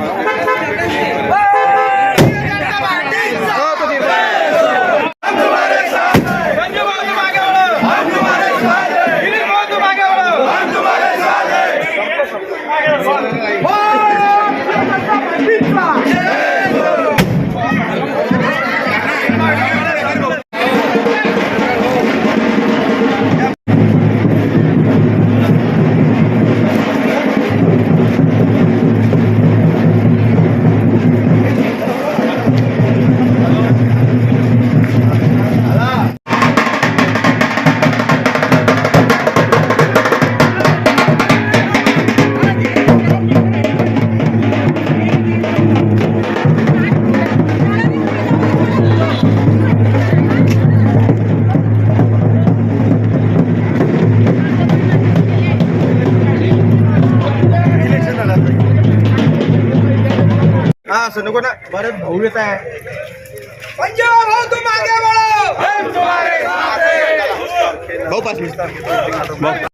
Thank you. हा असं नको ना. बरं भाऊ येत आहे. भाऊ पाच मिनिट.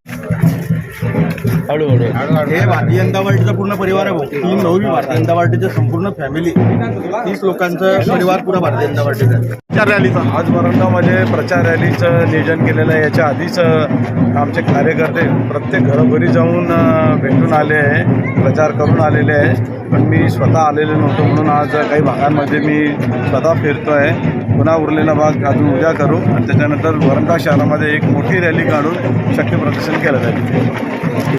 हे भारतीय जनता पार्टीचा पूर्ण परिवार आहे भाऊ. तीन नववी भारतीय जनता पार्टीचे संपूर्ण फॅमिली तीस लोकांचं परिवार पुरा भारतीय जनता पार्टीचा. प्रचार रॅलीचा. आज वरंगामध्ये प्रचार रॅलीचं नियोजन केलेलं आहे. याच्या आधीच आमचे कार्यकर्ते प्रत्येक घरोघरी जाऊन भेटून आले आहे. प्रचार करून आलेले आहे. पण मी स्वतः आलेले नव्हतो म्हणून आज काही भागांमध्ये मी स्वतः फिरतो आहे पुन्हा उरलेला भाग अजून उद्या करू. आणि त्याच्यानंतर वरंगा शहरामध्ये एक मोठी रॅली काढून शक्ती प्रदर्शन केलं जाईल.